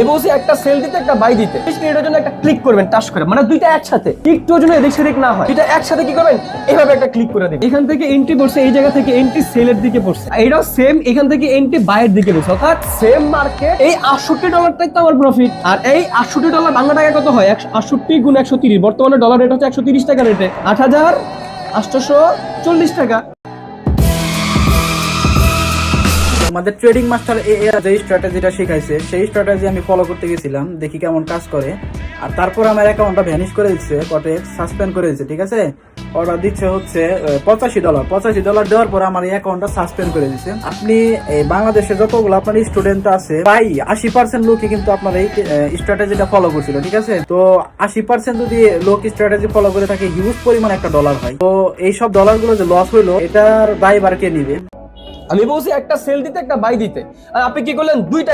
এ একটা সেল দিতে, একটা বাই দিতে। মিনিটের জন্য একটা ক্লিক করবেন টাচ করে। মানে দুইটা একসাথে। একটু জন্য এদিক সেদিক না হয়। এটা একসাথে কি করবেন? এভাবে একটা ক্লিক করে দিবেন। এখান থেকে এন্ট্রি পড়ছে, এই জায়গা থেকে এন্ট্রি সেলের দিকে পড়ছে। এটাও সেম এখান থেকে এন্ট্রি বাইয়ের দিকে পড়ছে। অর্থাৎ সেম মার্কেট এই আটষট্টি ডলারটাই তো আমার প্রফিট আর এই আটষট্টি ডলার বাংলা টাকা কত হয়? আটষট্টি গুণ একশো তিরিশ। বর্তমানে ডলার রেট হচ্ছে একশো তিরিশ টাকা রেটে আট হাজার আটশোশো চল্লিশ টাকা। আমাদের ট্রেডিং মাস্টার এর যে স্ট্র্যাটেজিটা শিখাইছে, সেই স্ট্র্যাটেজি আমি ফলো করতে গেছিলাম, দেখি কেমন কাজ করে। আর তারপর আমার অ্যাকাউন্টটা ভ্যানিশ করে দিচ্ছে কটে সাসপেন্ড করে দিচ্ছে, ঠিক আছে? অর্ডার দিচ্ছে হচ্ছে পঁচাশি ডলার পঁচাশি ডলার দেওয়ার পর আমার এই অ্যাকাউন্টটা সাসপেন্ড করে দিচ্ছে। আপনি বাংলাদেশে যতগুলো আপনার স্টুডেন্ট আছে, প্রায় আশি পার্সেন্ট লোকই কিন্তু আপনার এই স্ট্র্যাটেজিটা ফলো করছিল, ঠিক আছে? তো আশি পার্সেন্ট যদি লোক স্ট্র্যাটেজি ফলো করে থাকে হিউজ পরিমাণ একটা ডলার হয়। তো এইসব ডলারগুলো যে লস হইল, এটার দায়বার কে নিবে? আমি বলছি একটা সেল দিতে একটা বাই দিতে। আর আপনি কি করলেন? দুইটা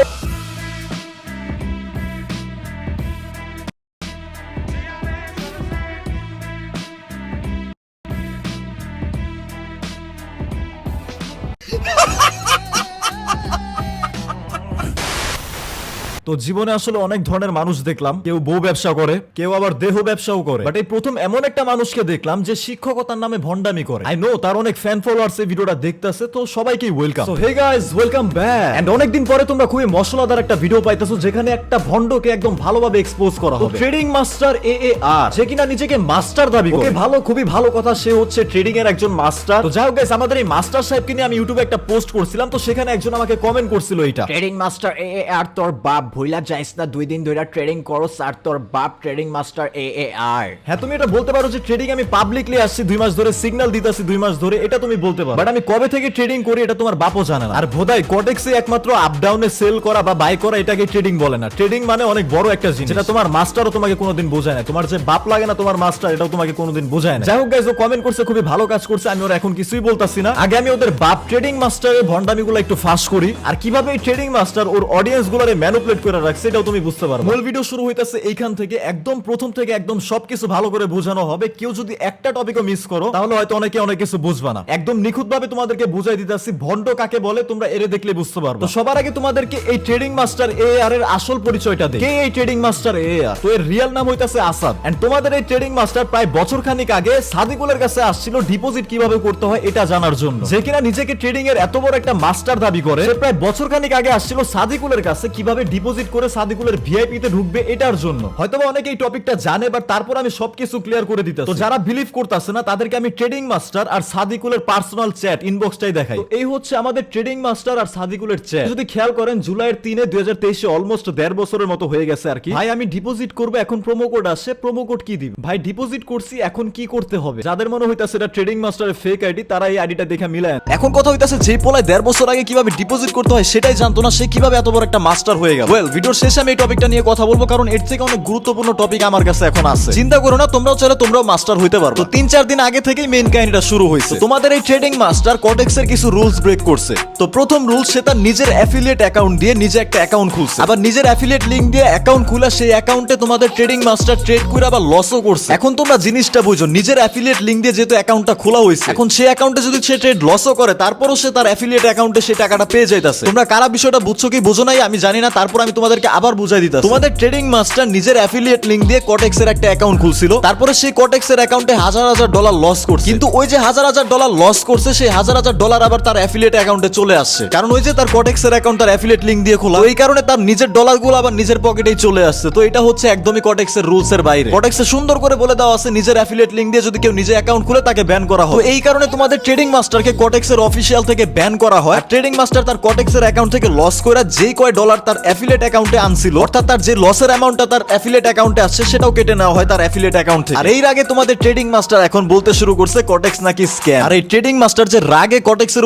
জীবনে আসলে অনেক ধরনের মানুষ দেখলাম। কেউ বউ ব্যবসা করে কেউ আবার দেহ ব্যবসাও করে। বাট এই প্রথম এমন একটা মানুষকে দেখলাম যে শিক্ষকতার নামে ভন্ডামি করে। আই নো তার অনেক ফ্যান ফলোয়ার্স এই ভিডিওটা দেখতেছে তো সবাইকে welcome hey guys welcome back and অনেকদিন পরে তোমরা খুবই মশলাদার একটা ভিডিও পাইতেছো যেখানে একটা ভন্ডকে একদম ভালোভাবে এক্সপোজ করা হবে। ট্রেডিং মাস্টার এ এ আর যে কিনা নিজেকে মাস্টার দাবি করে। ওকে ভালো খুবই ভালো কথা সে হচ্ছে ট্রেডিং এর একজন মাস্টার তো যাই হোক গাইস আমাদের এই মাস্টার সাহেবকে নিয়ে আমি ইউটিউবে একটা পোস্ট করছিলাম তো সেখানে একজন আমাকে কমেন্ট করছিল এটা ট্রেডিং মাস্টার এ এ আর তোর বাপ ভুইলা যাইস না দুই দিন ধরে ট্রেডিং করো আর তোর বাপ ট্রেডিং মাস্টার এ এ আর হ্যাঁ তুমি এটা বলতে পারো যে ট্রেডিং আমি পাবলিকলি আসছি দুই মাস ধরে সিগন্যাল দিতেছি দুই মাস ধরে এটা তুমি বলতে পারো। বাট আমি কবে থেকে ট্রেডিং করি এটা তোমার বাপও জানে না। আর বোধাই কটেক্সে একমাত্র আপ ডাউনে সেল করা বা বাই করা এটাকে ট্রেডিং বলে না। ট্রেডিং মানে অনেক বড় একটা জিনিস। যেটা তোমার মাস্টারও তোমাকে কোনোদিন বোঝায় না। তোমার যে বাপ লাগে না তোমার মাস্টার এটাও তোমাকে কোনোদিন বোঝায় না। যাই হোক গাইজ ও কমেন্ট করছে খুবই ভালো কাজ করছে আমি ওরা এখন কিছুই বলতাছি না। আগে আমি ওদের বাপ ট্রেডিং মাস্টারের ভন্ডামিগুলো একটু ফাঁস করি। আর কীভাবে এই ট্রেডিং মাস্টার ওর অডিয়েন্স গুলোরে ম্যানুপুলেট করে রাখছে, এটাও তুমি বুঝতে পারো মূল ভিডিও শুরু এইখান থেকে, একদম প্রথম থেকে একদম সবকিছু ভালো করে বোঝানো হবে। কেউ যদি একটা টপিকও মিস করো, তাহলে হয়তো অনেকে অনেক কিছু বুঝবা না। একদম তোমাদেরকে বুঝাই দিতেছি ভন্ড কাকে বলে, তোমরা এরে দেখলে বুঝতে পারবে। সবার আগে তোমাদেরকে এই ট্রেডিং মাস্টার এ আর এর আসল পরিচয়টা দেই। কে এই ট্রেডিং মাস্টার এ আর তো এর রিয়েল নাম হইতাছে আসাদ। এন্ড তোমাদের এই ট্রেডিং মাস্টার প্রায় বছর খানিক আগে সাদিকুলের কাছে আসছিল ডিপোজিট কীভাবে করতে হয়, এটা জানার জন্য। যে কিনা নিজেকে ট্রেডিং এর এত বড় একটা মাস্টার দাবি করে, সে প্রায় বছর খানিক আগে আসছিল সাদিকুলের কাছে কীভাবে ডিপোজিট করে সাদিকুলের ভিআইপি তে ঢুকবে এটার জন্য। হয়তোবা অনেকে এই টপিকটা জানে বাট তারপর আমি সবকিছু ক্লিয়ার করে দিতে তো যারা বিলিভ করতেছে না, তাদেরকে আমি ট্রেডিং মাস্টার আর সাদিকুলের পার্সোনাল চ্যাট ইনবক্সটাই দেখাই। এই হচ্ছে আমাদের ট্রেডিং মাস্টার আর সাদিকুলের চ্যাট যদি খেয়াল করেন, জুলাইয়ের তিনে দুই হাজার তেইশে অলমোস্ট দেড় বছরের মতো হয়ে গেছে আর কি। ভাই, আমি ডিপোজিট করব, এখন প্রোমো কোড আসছে প্রোমো কোড কি দিবে? ভাই ডিপোজিট করছি, এখন কি করতে হবে? যাদের মনে হইতাছে এটা ট্রেডিং মাস্টারের ফেক আইডি তারা এই আইডিটা দেখে মিলায় এখন কথা হইতাছে যে পোলায় দেড় বছর আগে কীভাবে ডিপোজিট করতে হয় সেটাই জানতো না, সে কীভাবে এত বড় একটা মাস্টার হয়ে গেল। ওয়েল ভিডিওর শেষে আমি এই টপিকটা নিয়ে কথা বলব কারণ এর থেকে অনেক গুরুত্বপূর্ণ টপিক আমার কাছে এখন আছে। চিন্তা করো না তোমরাও চাইলে তোমরাও মাস্টার হইতে পারো তো তিন চার দিন আগে থেকেই মেইন কাহিনীটা শুরু হয়েছে। তোমাদের এই ট্রেডিং মাস্টার কটেক্স এর কিছু রুলস ব্রেক করছে। তো প্রথম রুলস সে তার নিজের অ্যাফিলিয়েট অ্যাকাউন্ট দিয়ে নিজে একটা অ্যাকাউন্ট খুলছে। আবার নিজের অ্যাফিলিয়েট লিংক দিয়ে অ্যাকাউন্ট খুলে সেই অ্যাকাউন্টে তোমাদের ট্রেডিং মাস্টার ট্রেড করে আবার লসও করছে। এখন তোমরা জিনিসটা বুঝো নিজের অ্যাফিলিয়েট লিংক দিয়ে যেহেতু অ্যাকাউন্টটা খোলা হয়েছে এখন সেই অ্যাকাউন্টে যদি সে ট্রেড লসও করে তারপরও সে তার অ্যাফিলিয়েট অ্যাকাউন্টে সেই টাকাটা পেয়ে যাইতাছে। তোমরা কারা বিষয়টা বুঝছ কি বুঝো নাই আমি জানি না তারপর আমি তোমাদেরকে আবার বুঝাই দিতাম তোমাদের ট্রেডিং মাস্টার নিজের অ্যাফিলিয়েট লিংক দিয়ে কটেক্স এর একটা অ্যাকাউন্ট খুলছিল। তারপরে সেই কটেক্স এর অ্যাকাউন্টে হাজার হাজার ডলার লস করছে। কিন্তু ওই যে হাজার হাজার ডলার লস করছে সেই হাজার হাজার ডলার আবার তার অ্যাফিলিয়েট অ্যাকাউন্টে চলে আসছে। কারণ ওই যে তার কটেক্স এর অ্যাকাউন্ট তার অ্যাফিলিয়েট লিংক দিয়ে খোলা এই কারণে তার নিজের ডলারগুলো আবার নিজের পকেটেই চলে আসছে। তো এটা হচ্ছে একদমই কটেক্স এর রুলস এর বাইরে। কটেক্স এ সুন্দর করে বলে দেওয়া আছে নিজের অ্যাফিলিয়েট লিংক দিয়ে যদি কেউ নিজে অ্যাকাউন্ট খুলে তাকে ব্যান করা হয় তো এই কারণে তোমাদের ট্রেডিং মাস্টারকে কটেক্স এর অফিসিয়াল থেকে ব্যান করা হয়। ট্রেডিং মাস্টার তার কটেক্স এর অ্যাকাউন্ট থেকে লস করে যেই কয় ডলার তার অ্যাফিলিয়েট অ্যাকাউন্টে আনছিল। অর্থাৎ তার যে লসের অ্যামাউন্টটা তার অ্যাফিলিয়েট অ্যাকাউন্টে আসছে, সেটাও কেটে নেওয়া হয় তার অ্যাকাউন্ট আর এর আগে তোমাদের ট্রেডিং মাস্টার এখন বলতে শুরু করছে কটেক্স নাকি স্ক্যাম আর এই ট্রেডিং মাস্টার যে রাগে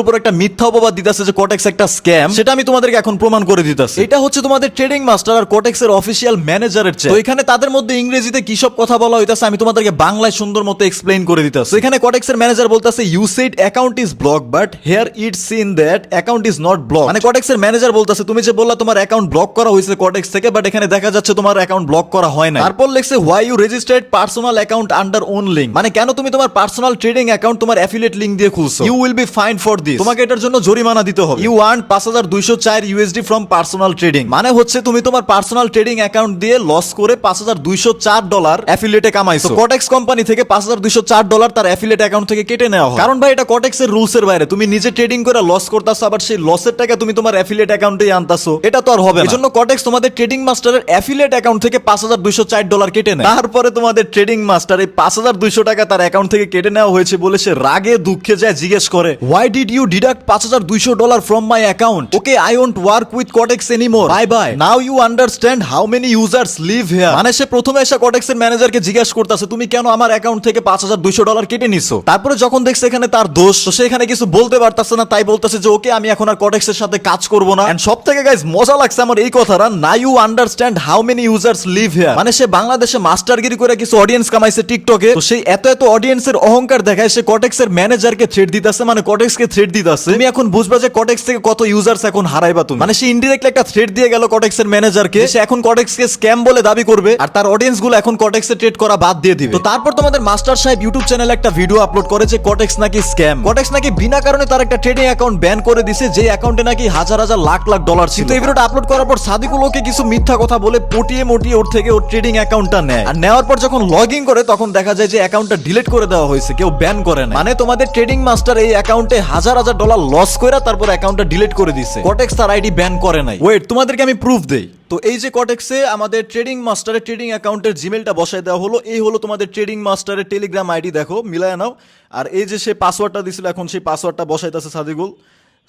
উপর একটা মিথ্যা অপবাদ দিতেছে যে কটেক্স একটা স্ক্যাম সেটা আমি তোমাদেরকে এখন প্রমাণ করে দিতেছি। এটা হচ্ছে তোমাদের ট্রেডিং মাস্টার আর কটেক্স এর অফিসিয়াল ম্যানেজারের চেয়ে এখানে তাদের মধ্যে ইংরেজিতে কি সব কথা বলা হইতাছে আমি তোমাদেরকে বাংলায় সুন্দর মতো এক্সপ্লেইন করে দিতেছি। এখানে কটেক্স এর ম্যানেজার বলতেছে you said account is block but here it seen that account is not block মানে কটেক্স এর ম্যানেজার বলতেছে, তুমি যে বললা তোমার অ্যাকাউন্ট ব্লক করা হয়েছে কটেক্স থেকে বাট এখানে দেখা যাচ্ছে তোমার অ্যাকাউন্ট ব্লক করা হয় না তারপর লেখছে why you registered personal account under own link মানে কেন তুমি তোমার পার্সোনাল ট্রেডিং অ্যাকাউন্ট তোমার অ্যাফিলিয়েট লিঙ্ক দিয়ে খুলছো? You will be fine for this তোমাকে এটার জন্য জরিমানা দিতে হবে। ইউ আর্ন পাঁচ হাজার দুইশো চার ইউএসডি ফ্রম পার্সোনাল ট্রেডিং মানে হচ্ছে তুমি তোমার পার্সোনাল ট্রেডিং অ্যাকাউন্ট দিয়ে লস করে পাঁচ হাজার দুইশো চার ডলার অ্যাফিলিয়েটে কামাইছো। কটেক্স কোম্পানি থেকে পাঁচ হাজার দুইশো চার ডলার তার অ্যাফিলিয়েট অ্যাকাউন্ট থেকে কেটে নেওয়া হয়। কারণ ভাই এটা কটেক্স এর রুলস এর বাইরে। তুমি নিজে ট্রেডিং করে লস করতেছো আবার সেই লসের টাকা তুমি তোমার অ্যাফিলিয়েট অ্যাকাউন্টে আনতাছো। এটা তো আর হবে এজন্য কটেক্স তোমাদের ট্রেডিং মাস্টারের অ্যাফিলিয়েট অ্যাকাউন্ট থেকে পাঁচ হাজার দুইশো চার ডলার কেটে নেয়। তারপরে তোমাদের ট্রেডিং মাস্টার এই পাঁচ হাজার দুইশো টাকা তার অ্যাকাউন্ট থেকে কেটে নেওয়া হয়েছে বলে সে রাগে, দুঃখে যায়, জিজ্ঞেস করে হোয়াই ডিড ইউ ডিডাক্ট পাঁচ হাজার দুইশো dollar from my account okay I won't work with Quotex anymore bye bye now you understand how many users leave here মানে সে প্রথমে এসে কটেক্সের ম্যানেজারকে জিজ্ঞেস করতেছে, তুমি কেন আমার অ্যাকাউন্ট থেকে পাঁচ হাজার দুইশো ডলার কেটে নিছো? তারপরে যখন দেখছে এখানে তার দোষ, তো সে এখানে কিছু বলতে পারতাছে না, তাই বলতেছে যে ওকে আমি এখন আর কটেক্সের সাথে কাজ করব না। সব থেকে গাইজ মজা লাগছে আমার এই কথাটা না you understand how many users leave here মানে সে বাংলাদেশে মাস্টারগিরি করে কিছু অডিয়েন্স কামাইছে টিকটকে তো সেই এত এত অডিয়েন্সের অহংকার দেখায় সে কটেক্স এর ম্যানেজারকে থ্রেড দিতেছে মানে কটেক্স কে থ্রেড দিতেছে। তুমি এখন বুঝবা যে কটেক্স থেকে কত ইউজার্স এখন হারাইবা তুমি। মানে সে ইনডিরেক্টলি একটা থ্রেড দিয়ে গেল কটেক্স এর ম্যানেজারকে সে এখন কটেক্স কে স্ক্যাম বলে দাবি করবে, আর তার অডিয়েন্সগুলো এখন কটেক্স এ ট্রেড করা বাদ দিয়ে দিবে। তো তারপর তোমাদের মাস্টার সাহেব ইউটিউব চ্যানেলে একটা ভিডিও আপলোড করে যে কটেক্স নাকি স্ক্যাম কটেক্স নাকি বিনা কারণে তার একটা ট্রেডিং অ্যাকাউন্ট ব্যান করে দিছে যে অ্যাকাউন্টে নাকি হাজার হাজার লাখ লাখ ডলার ছিল। এই ভিডিওটা আপলোড করার পর সাদিকুল ওকে কিছু মিথ্যা কথা বলে পটিয়ে মটিয়ে ওর থেকে ওর ট্রেডিং অ্যাকাউন্টটা নেয়। আর নেওয়ার পর যখন লগ করে, তখন দেখা যায় যে অ্যাকাউন্টটা ডিলিট করে দেওয়া হয়েছে, কেউ ব্যান করে না মানে তোমাদের ট্রেডিং মাস্টার এই অ্যাকাউন্টে হাজার হাজার ডলার লস করে তারপর অ্যাকাউন্টটা ডিলিট করে দিছে। কটেক্স তার আইডি ব্যান করে নাই। ওয়েট তোমাদেরকে আমি প্রুফ দেই। তো এই যে কটেক্সে আমাদের ট্রেডিং মাস্টারের ট্রেডিং অ্যাকাউন্টের জিমেলটা বসায় দেওয়া হলো, এই হলো তোমাদের ট্রেডিং মাস্টারের টেলিগ্রাম আইডি দেখো, মিলায় নাও। আর এই যে সে পাসওয়ার্ডটা দিছিল, এখন সেই পাসওয়ার্ডটা বসাইতেছে সাদিকুল।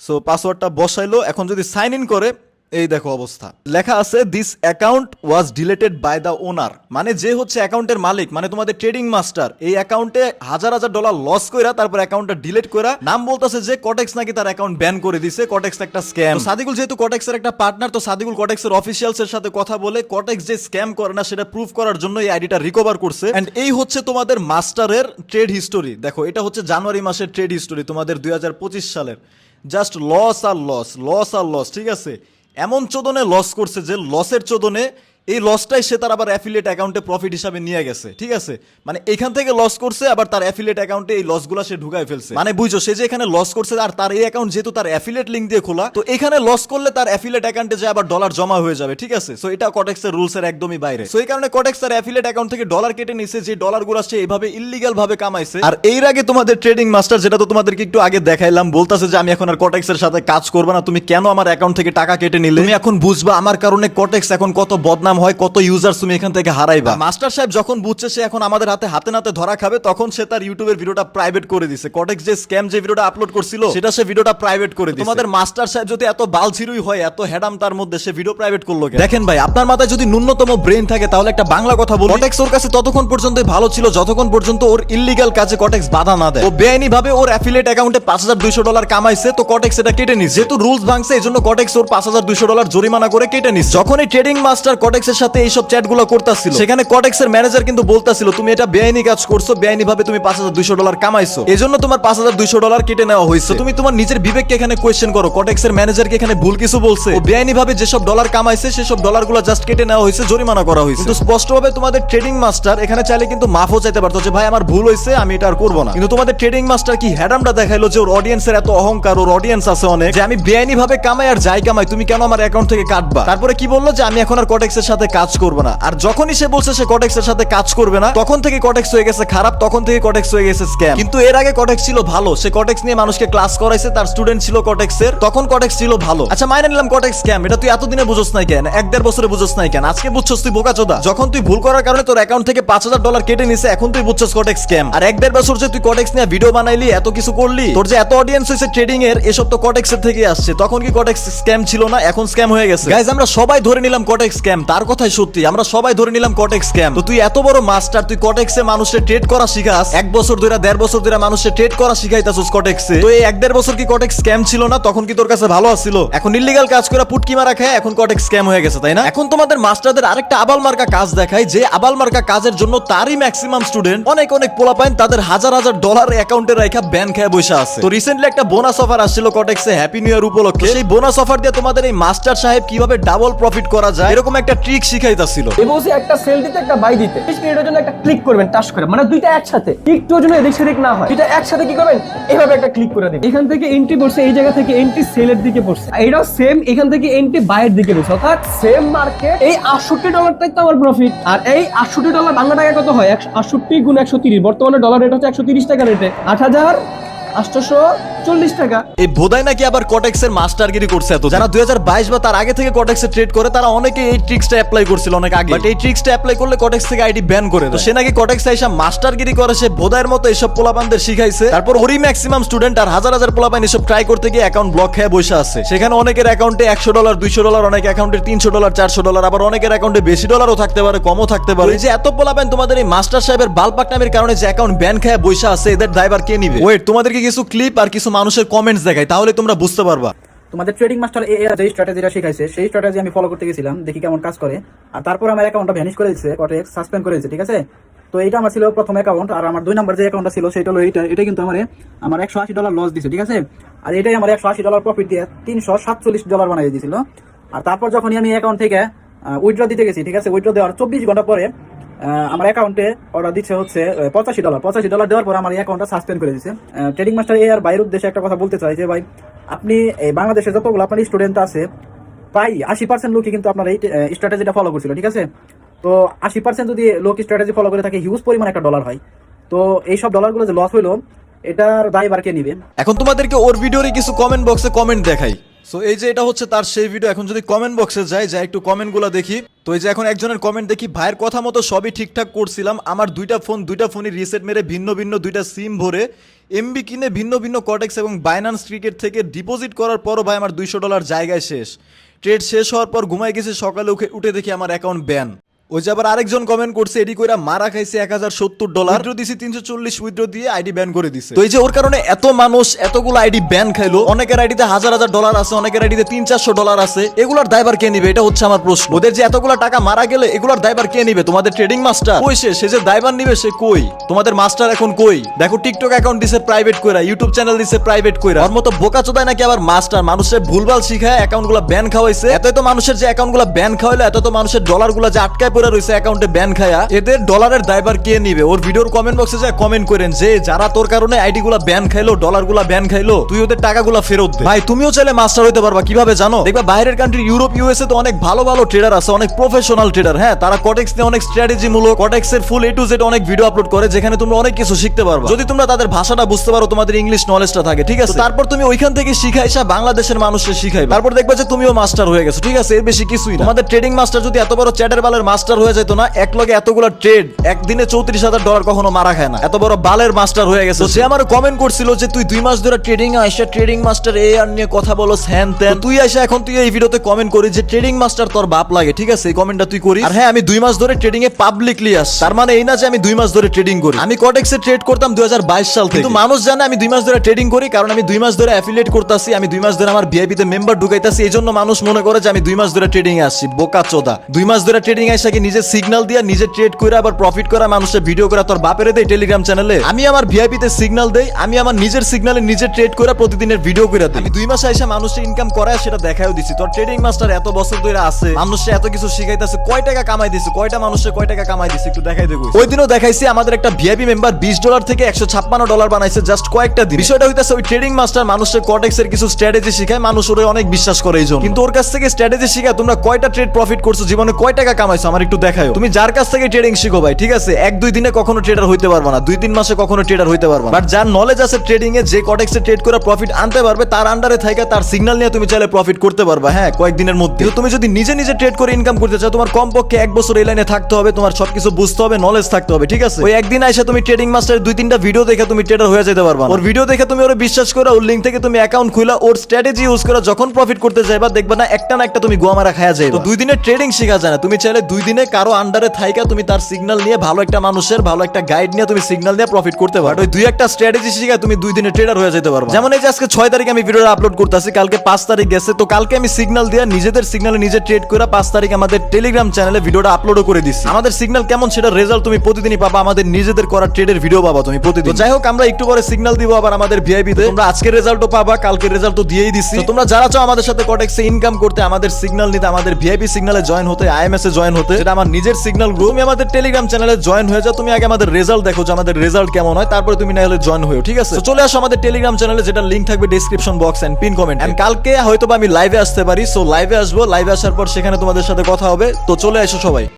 সো পাসওয়ার্ডটা বসাইলো, এখন যদি সাইন ইন করে এই দেখো অবস্থা। লেখা আছে this account was deleted by the owner মানে যে হচ্ছে অ্যাকাউন্টের মালিক মানে তোমাদের ট্রেডিং মাস্টার, এই অ্যাকাউন্টে হাজার হাজার ডলার লস কইরা, তারপর অ্যাকাউন্টটা ডিলিট কইরা, নাম বলতেছে যে কটেক্স নাকি তার অ্যাকাউন্ট ব্যান করে দিছে কটেক্স একটা স্ক্যাম সাদিকুল যেহেতু কটেক্সের একটা পার্টনার তো সাদিকুল কটেক্সের অফিসিয়ালস এর সাথে কথা বলে কটেক্স যে স্ক্যাম করে না, সেটা প্রুফ করার জন্য এই আইডিটা রিকভার করছে। এন্ড এই হচ্ছে তোমাদের মাস্টারের ট্রেড হিস্টোরি দেখো, এটা হচ্ছে জানুয়ারি মাসের ট্রেড হিস্টোরি তোমাদের দুই হাজার পঁচিশ সালের। জাস্ট লস আর লস লস আর লস ঠিক আছে? এমন চোদনে লস করছে যে লসের চোদনে এই লসটাই সে তার আবার অ্যাফিলিয়েট অ্যাকাউন্টে প্রফিট হিসাবে নিয়ে গেছে, ঠিক আছে? মানে এখান থেকে লস করছে, আবার তার অ্যাফিলিয়েট অ্যাকাউন্টে এই লসগুলো সে ঢুকায় ফেলছে। মানে বুঝছ, সে যে এখানে লস করছে, আর তার এই অ্যাকাউন্ট যেহেতু তার অ্যাফিলিয়েট লিঙ্ক দিয়ে খোলা, তো এখানে লস করলে তার অ্যাফিলিয়েট অ্যাকাউন্টে যে আবার ডলার জমা হয়ে যাবে, ঠিক আছে? সো এটা কটেক্সের রুলস এর একদমই বাইরে। সো এই কারণে কটেক্স তার অ্যাফিলিয়েট অ্যাকাউন্ট থেকে ডলার কেটে নিছে, যে ডলারগুলো সে এইভাবে ইল্লিগাল ভাবে কামাইছে। আর এর আগে তোমাদের ট্রেডিং মাস্টার যেটা তো তোমাদেরকে একটু আগে দেখাইলাম, বলতাছে যে আমি এখন আর কটেক্সের সাথে কাজ করব না, তুমি কেন আমার অ্যাকাউন্ট থেকে টাকা কেটে নিলে? তুমি এখন বুঝবা, আমার কারণে কটেক্স এখন কত বদনাম হয় কত ইউজার তুমি এখান থেকে হারাইবা। মাস্টার সাহেব যখন বুঝছে সে এখন আমাদের হাতে হাতে নাতে ধরা খাবে তখন সে তার ইউটিউবের ভিডিওটা প্রাইভেট করে দিছে। কটেক্স যে স্ক্যাম যে ভিডিওটা আপলোড করছিল সেটা সে ভিডিওটা প্রাইভেট করে দিছে। তোমাদের মাস্টার সাহেব যদি এত বালছিরুই হয় এত হেডাম তার মধ্যে সে ভিডিও প্রাইভেট করল কেন? দেখেন ভাই আপনার মাথায় যদি ন্যূনতম ব্রেন থাকে তাহলে একটা বাংলা কথা বলুন কটেক্স ওর কাছে ততক্ষণ পর্যন্ত ভালো ছিল যতক্ষণ পর্যন্ত ওর ইল্লিগাল কাজে কটেক্স বাধা না দেয়। ও বেআইনি ভাবে ওর অ্যাফিলিয়েট অ্যাকাউন্টে পাঁচ হাজার দুইশো ডলার কামাইছে তো কটেক্স এটা কেটে নিছে। যেহেতু রুলস ভাঙছে এই জন্য কটেক্স ওর পাঁচ হাজার দুইশো ডলার জরিমানা করে কেটে নিছে। যখন এই ট্রেডিং মাস্টার কটেক্সের সাথে এইসব চ্যাটগুলো করতেছিল। সেখানে কটেক্সের ম্যানেজার কিন্তু বলতাছিল, তুমি এটা বেআইনি কাজ করছ বেআইনি ভাবে তুমি পাঁচ হাজার দুইশো ডলার কামাইছো। এই জন্য তোমার পাঁচ হাজার দুইশো ডলার কেটে নেওয়া হয়েছে। তুমি তোমার নিজের বিবেককে এখানে কোয়েশ্চেন করো। কটেক্সের ম্যানেজারকে এখানে ভুল কিছু বলছে। বেআইনি ভাবে যেসব ডলার কামাইছে, সেসব ডলারগুলো জাস্ট কেটে নেওয়া হয়েছে, জরিমানা করা হয়েছে। কিন্তু স্পষ্টভাবে তোমাদের ট্রেডিং মাস্টার এখানে চাইলে কিন্তু মাফও চাইতে পারতো যে, ভাই, আমার ভুল হয়েছে, আমি এটা আর করব না। কিন্তু তোমাদের ট্রেডিং মাস্টার কি হ্যাডামটা দেখাইলো যে, ওর অডিয়েন্সের এত অহংকার, ওর অডিয়েন্স আছে অনেক। যে, আমি বেআইনি ভাবে কামাই আর যাই কামাই, তুমি কেন আমার অ্যাকাউন্ট থেকে কাটবা? তারপরে কি বলল যে, আমি এখন আর কটেক্সের সাথে কাজ করব না। আর যখনই সে বলছে সে কটেক্সের সাথে কাজ করবে না, তখন থেকে কটেক্স হয়ে গেছে খারাপ, তখন থেকে কটেক্স হয়ে গেছে স্ক্যাম কিন্তু এর আগে কটেক্স ছিল ভালো। সে কটেক্স নিয়ে মানুষকে ক্লাস করাইছে, তার স্টুডেন্ট ছিল কটেক্স এর। তখন কটেক্স ছিল ভালো। আচ্ছা মাইনে নিলাম কটেক্স স্ক্যাম এটা তুই এতদিনে বুঝোস নাই কেন? এক দেড় বছরে বুঝোস নাই কেন? আজকে বুঝছস তুই বোকা চোদা। যখন তুই ভুল করার কারণে তোর অ্যাকাউন্ট থেকে পাঁচ হাজার ডলার কেটে নিছে, এখন তুই বুঝছস কটেক্স স্ক্যাম আর এক দেড় বছর যে তুই কটেক্স নিয়ে ভিডিও বানাইলি, এত কিছু করলি, তোর যে এত অডিয়েন্স হয়েছে ট্রেডিং এর, এসব তো কটেক্স এর থেকে আসছে। তখন কি কটেক্স স্ক্যাম ছিল না? এখন স্ক্যাম হয়ে গেছে। গাইজ আমরা সবাই ধরে নিলাম কটেক্স স্ক্যাম কার কথাই সত্যি, আমরা সবাই ধরে নিলাম কটেক্স স্ক্যাম তো তুই এত বড় মাস্টার তুই কটেক্সে মানুষের ট্রেড করা শিখাস, এক বছর ধরে, দেড় বছর ধরে মানুষের ট্রেড করা শিখাইতাছিস কটেক্সে তো এই এক দেড় বছর কি কটেক্স স্ক্যাম ছিল না? তখন কি তোর কাছে ভালো আসছিল এখন ইলিগাল কাজ করে পুটকি মারা খায়, এখন কটেক্স স্ক্যাম হয়ে গেছে, তাই না? এখন তোমাদের মাস্টারদের আরেকটা আবাল মার্কা কাজ দেখায়, যে আবাল মার্কা কাজের জন্য তারই ম্যাক্সিমাম স্টুডেন্ট অনেক অনেক পোলা পাইন, তাদের হাজার হাজার ডলার অ্যাকাউন্টে রাখা ব্যান খেয়ে বসে আছে। তো রিসেন্টলি একটা বোনাস অফার আসছিল কটেক্সে হ্যাপি নিউ ইয়ার উপলক্ষে। সেই বোনাস অফার দিয়ে তোমাদের এই মাস্টার সাহেব কীভাবে ডাবল প্রফিট করা যায়, এরকম একটা ট্রিক শিখাইতাছিল। এ বলছে একটা সেল দিতে, একটা বাই দিতে, বিশ মিনিটের জন্য একটা ক্লিক করবেন টাচ করে। মানে দুইটা একসাথে। একটু জন্য এদিক সেদিক না হয়। দুইটা একসাথে কি করবেন? এভাবে একটা ক্লিক করে দিবেন। এখান থেকে এন্ট্রি পড়ছে, এই জায়গা থেকে এন্ট্রি সেলের দিকে পড়ছে। এটাও সেম এখান থেকে এন্ট্রি বাইয়ের দিকে পড়ছে। অর্থাৎ সেম মার্কেট এই আটষট্টি ডলারটাই তো আমার প্রফিট আর এই আটষট্টি ডলার বাংলা টাকা কত হয়? একশো আটষট্টি গুণ একশো তিরিশ। বর্তমানে ডলার রেট হচ্ছে একশো তিরিশ টাকা রেটে আট হাজার আটশোশো চল্লিশ টাকা। এই বোধাই নাকি আবার কটেক্স এর মাস্টারগিরি করছে এত? যারা দুই বা তার আগে থেকে কটেক্সে ট্রেড করে তারা অনেকে এই ট্রিক্সটা অ্যাপ্লাই করছিল অনেক আগে। বাট এই ট্রিক্সটা অ্যাপ্লাই করলে কটেক্স থেকে আইডি ব্যান করে তো সে নাকি কটেক্স এসে মাস্টারগিরি করে সে বোধাইয়ের মতো এইসব পোলাপানদের শিখাইছে। তারপর ওরই ম্যাক্সিমাম স্টুডেন্ট আর হাজার হাজার পোলাপান এসব ট্রাই করতে গিয়ে অ্যাকাউন্ট ব্লক খেয়ে বসে আছে। সেখানে অনেকের অ্যাকাউন্টে একশো ডলার দুইশো ডলার অনেক অ্যাকাউন্টে তিনশো ডলার চারশো ডলার আবার অনেকের অ্যাকাউন্টে বেশি ডলারও থাকতে পারে কমও থাকতে পারে। এই যে এত পোলাপান তোমাদের এই মাস্টার সাহেবের বালপাক নামের কারণে যে অ্যাকাউন্ট ব্যান খেয়ে বসে আছে এদের ড্রাইভার কে নিবে? ওয়েট তোমাদেরকে কিছু ক্লিপ আর কিছু মানুষের কমেন্টস দেখাই তাহলে তোমরা বুঝতে পারবা। তোমাদের ট্রেডিং মাস্টার এ যে স্ট্র্যাটেজিটা শিখাইছে, সেই স্ট্র্যাটেজি আমি ফলো করতে গেছিলাম, দেখি কেমন কাজ করে। আর তারপর আমার অ্যাকাউন্টটা ভ্যানিশ করে দিচ্ছে কটেক্স সাসপেন্ড করে দিচ্ছে ঠিক আছে? তো এটা আমার ছিল প্রথম অ্যাকাউন্ট আর আমার দুই নাম্বার যে অ্যাকাউন্টটা ছিল, সেটা হলো এইটা এটা কিন্তু আমার আমার একশো আশি ডলার লস দিছে, ঠিক আছে? আর এটাই আমার একশো আশি ডলার প্রফিট দিয়ে তিনশো সাতচল্লিশ ডলার বানিয়ে দিয়েছিল আর তারপর যখনই আমি অ্যাকাউন্ট থেকে উইথড্র দিতে গেছি, ঠিক আছে? উইথড্র দেওয়ার চব্বিশ ঘণ্টা পরে আমার অ্যাকাউন্টে অর্ডার দিচ্ছে হচ্ছে পঁচাশি ডলার পঁচাশি ডলার দেওয়ার পর আমার এই অ্যাকাউন্টটা সাসপেন্ড করে দিচ্ছে ট্রেডিং মাস্টার এ আর বাইরের উদ্দেশ্যে একটা কথা বলতে চাই যে, ভাই, আপনি এই বাংলাদেশে যতগুলো আপনার স্টুডেন্ট আছে, প্রায় আশি পার্সেন্ট লোকই কিন্তু আপনার এই স্ট্র্যাটেজিটা ফলো করছিল, ঠিক আছে? তো আশি পার্সেন্ট যদি লোক স্ট্র্যাটেজি ফলো করে থাকে হিউজ পরিমাণ একটা ডলার হয়। তো এইসব ডলারগুলো যে লস হইল এটার দায়বার কে নিবে? এখন তোমাদেরকে ওর ভিডিওর কিছু কমেন্ট বক্সে কমেন্ট দেখাই। সো এই যে এটা হচ্ছে তার সেই ভিডিও এখন যদি কমেন্ট বক্সে যাই যাই একটু কমেন্টগুলো দেখি। তো এই যে এখন একজনের কমেন্ট দেখি, ভাইয়ের কথা মতো সবই ঠিকঠাক করছিলাম, আমার দুইটা ফোন দুইটা ফোনই রিসেট মেরে ভিন্ন ভিন্ন দুইটা সিম ভরে এমবি কিনে ভিন্ন ভিন্ন কটেক্স এবং বাইনান্স ক্রিকেট থেকে ডিপোজিট করার পরও ভাই আমার দুইশো ডলার জায়গায় শেষ। ট্রেড শেষ হওয়ার পর ঘুমাই গেছে, সকালে উঠে উঠে দেখি আমার অ্যাকাউন্ট ব্যান ওই যে আবার আরেকজন কমেন্ট করছে এডি কইরা মারা খাইছে এক হাজার সত্তর ডলার উইথড্র দিছি তিনশো চল্লিশ উইথড্র দিয়ে আইডি ব্যান করে দিছে। তো এই যে ওর কারণে এত মানুষ এতগুলো আইডি ব্যান খাইলো অনেকের আইডিতে হাজার হাজার ডলার আছে অনেকের আইডিতে তিন চারশো ডলার আছে। এগুলার দায়বার কে নিবে? এটা হচ্ছে আমার প্রশ্ন। ওদের যে এতগুলো টাকা মারা গেলে এগুলার দায়বার কে নিবে? তোমাদের ট্রেডিং মাস্টার কই সে? সে যে দায়বার নিবে সে কই? তোমাদের মাস্টার এখন কই? দেখো টিকটক অ্যাকাউন্ট দিছে প্রাইভেট কইরা ইউটিউব চ্যানেল দিছে প্রাইভেট কইরা। ওর মতো বোকা চোদায় নাকি আবার মাস্টার মানুষের ভুলভাল শিখায় অ্যাকাউন্টগুলা ব্যান খাওয়াইছে। এত তো মানুষের যে অ্যাকাউন্টগুলা ব্যান খাওয়াইলো এত তো মানুষের ডলারগুলা যে আটকায় পড়ে রয়েছে অ্যাকাউন্টে ব্যান খায়া এদের ডলারের দায়বার কে নিবে? ওর ভিডিওর কমেন্ট বক্সে যায় কমেন্ট করেন যে যারা তোর কারণে আইডি গুলা ব্যান খাইলো ডলারগুলা ব্যান খাইলো তুই ওদের টাকাগুলা ফেরত দে। ভাই তুমিও চাইলে মাস্টার হইতে পারবা কীভাবে জানো? দেখবা বাইরের কান্ট্রি ইউরোপ ইউএসএ তো অনেক ভালো ভালো ট্রেডার আছে অনেক প্রফেশনাল ট্রেডার হ্যাঁ? তারা কটেক্স নিয়ে অনেক স্ট্র্যাটেজি মূলক কটেক্স এর ফুল এ টু জেড অনেক ভিডিও আপলোড করে যেখানে তোমরা অনেক কিছু শিখতে পারবা। যদি তোমরা তাদের ভাষাটা বুঝতে পারো তোমাদের ইংলিশ নলেজটা থাকে ঠিক আছে? তারপর তুমি ওইখান থেকে শিখাইছা বাংলাদেশের মানুষকে শিখাই তারপর দেখবা যে তুমিও মাস্টার হয়ে গেছো ঠিক আছে? এর বেশি কিছুই না। তোমাদের ট্রেডিং মাস্টার যদি এত বড় চ্যাটের বালের মাস্টার হয়ে যেত না এক লগে এতগুলো ট্রেড, একদিনে চৌত্রিশ হাজার ডলার কখনো মারা খায় না। এত বড় বালের মাস্টার হয়ে গেছে। সে আমার কমেন্ট করছিল যে, তুই দুই মাস ধরে ট্রেডিং আইসা ট্রেডিং মাস্টার এ আর নিয়ে কথা বলো হ্যান ত্যান। তুই আইসা এখন তুই এই ভিডিওতে কমেন্ট করিস যে ট্রেডিং মাস্টার তোর বাপ লাগে। ঠিক আছে, এই কমেন্টটা তুই করিস। আর হ্যাঁ আমি দুই মাস ধরে ট্রেডিং এ পাবলিকলি আস। তার মানে এই না যে আমি দুই মাস ধরে ট্রেডিং করি। আমি কটেক্সে ট্রেড করতাম দুই হাজার বাইশ সাল থেকে। কিন্তু মানুষ জানে আমি দুই মাস ধরে ট্রেডিং করি, কারণ আমি দুই মাস ধরে অ্যাফিলিয়েট করতেছি, আমি দুই মাস ধরে আমার ভিআইপি তে মেম্বার ঢুকাইতাছি। এই জন্য মানুষ মনে করে যে আমি দুই মাস ধরে ট্রেডিং আসছি। বোকা চোদা। দুই মাস ধরে ট্রেডিং কি নিজে সিগন্যাল দিয়া, নিজে ট্রেড করে আবার প্রফিট করা মানুষের ভিডিও করে তোর বাপের দেই টেলিগ্রাম চ্যানেলে আমি আমার ভিআইপি তে সিগন্যাল দেই, আমি আমার নিজের সিগন্যালে নিজে ট্রেড করে প্রতিদিনের ভিডিও করে দিই। আমি দুই মাস আইসা মানুষের ইনকাম করায় সেটা দেখাও দিছি। তোর ট্রেডিং মাস্টার এত বছর ধরে আছে মানুষের এত কিছু শিখাইতেছে, কয় টাকা কামাই দিছে, কয়টা মানুষের কয় টাকা কামাই দিছে, একটু দেখাই দেবো ওই দিনও দেখাইছি, আমাদের একটা ভিআইপি মেম্বার বিশ ডলার থেকে একশো ছাপ্পান্ন ডলার বানাইছে জাস্ট কয়েকটা দিন। বিষয়টা হইতেছে, ওই ট্রেডিং মাস্টার মানুষের কটেক্স এর কিছু স্ট্র্যাটেজি শিখায়, মানুষ ওরে অনেক বিশ্বাস করে এই জন্য। কিন্তু ওর কাছ থেকে স্ট্র্যাটেজি শিখায়, তোমরা কয়টা ট্রেড প্রফিট করছ, জীবনে কয় টাকা কামাইছো? আমার একটু দেখাও তুমি যার কাছ থেকে ট্রেডিং শিখো ভাই ঠিক আছে? এক দুই দিনে কখনো ট্রেডার হইতে পারবে না দুই তিন মাসে কখনো ট্রেডার হইতে পারবে বাট যার নলেজ আছে ট্রেডিং এ যে কটেক্সে ট্রেড করে প্রফিট আনতে পারবে তার আন্ডারে থাকে তার সিগন্যাল নিয়ে তুমি চাইলে প্রফিট করতে পারবে হ্যাঁ কয়েকদিনের মধ্যে। তুমি যদি নিজে নিজে ট্রেড করে ইনকাম করতে চাও তোমার কমপক্ষে এক বছর এই লাইনে থাকতে হবে তোমার সবকিছু বুঝতে হবে নলেজ থাকতে হবে ঠিক আছে? ওই একদিন এসে তুমি ট্রেডিং মাস্টারের দুই তিনটা ভিডিও দেখে তুমি ট্রেডার হয়ে যেতে পারবা ওর ভিডিও দেখে তুমি ওর বিশ্বাস করে ওর লিঙ্ক থেকে তুমি অ্যাকাউন্ট খুলে ওর স্ট্র্যাটেজি ইউজ করে যখন প্রফিট করতে যাইবা দেখবা না একটা না একটা তুমি গোয়ামারা খায়া তো দুই দিনের ট্রেডিং শেখা যায় না তুমি চাইলে দুই দিনে কারও আন্ডারে থাইকা তুমি তার সিগন্যাল নিয়ে ভালো একটা মানুষের, ভালো একটা গাইড নিয়ে তুমি সিগন্যাল নিয়ে প্রফিট করতে পারো। ওই দুই একটা স্ট্র্যাটেজি শিখে তুমি দুই দিনে ট্রেডার হয়ে যেতে পারো যেমন এই যে আজকে ছয় তারিখ আমি ভিডিওটা আপলোড করতেছি, কালকে পাঁচ তারিখ গেছে, তো কালকে আমি সিগন্যাল দিয়ে নিজেদের সিগন্যালে নিজে ট্রেড করে পাঁচ তারিখ আমাদের টেলিগ্রাম চ্যানেলে ভিডিওটা আপলোডও করে দিচ্ছি আমাদের সিগন্যাল কেমন সেটা রেজাল্ট তুমি প্রতিদিনই পাবা, আমাদের নিজেদের করা ট্রেডের ভিডিও পাবা তুমি প্রতিদিন। যাই হোক, আমরা একটু পরে সিগন্যাল দিব আবার আমাদের ভিআইপি তে। তোমরা আজকের রেজাল্টও পাবা, কালকের রেজাল্টও দিয়েই দিচ্ছি তোমরা যারা চাও আমাদের সাথে কটেক্সে ইনকাম করতে, আমাদের সিগন্যাল নিতে, আমাদের ভিআইপি সিগন্যালে জয়েন হতে আইএমএস এ জয়েন হতে সেটা আমার নিজের সিগন্যাল গ্রুপ আমাদের টেলিগ্রাম চ্যানেলে জয়েন হয়ে যাও। তুমি আগে আমাদের রেজাল্ট দেখো যে আমাদের রেজাল্ট কেমন হয়। তারপরে তুমি না হলে জয়েন হয়েও, ঠিক আছে? চলে আসো আমাদের টেলিগ্রাম চ্যানেলে যেটা লিংক থাকবে description box and pin comment and কালকে হয়তো আমি লাইভে আসতে পারি। সো লাইভে আসব। লাইভে আসার পর সেখানে তোমাদের সাথে কথা হবে। তো চলে আসো সবাই।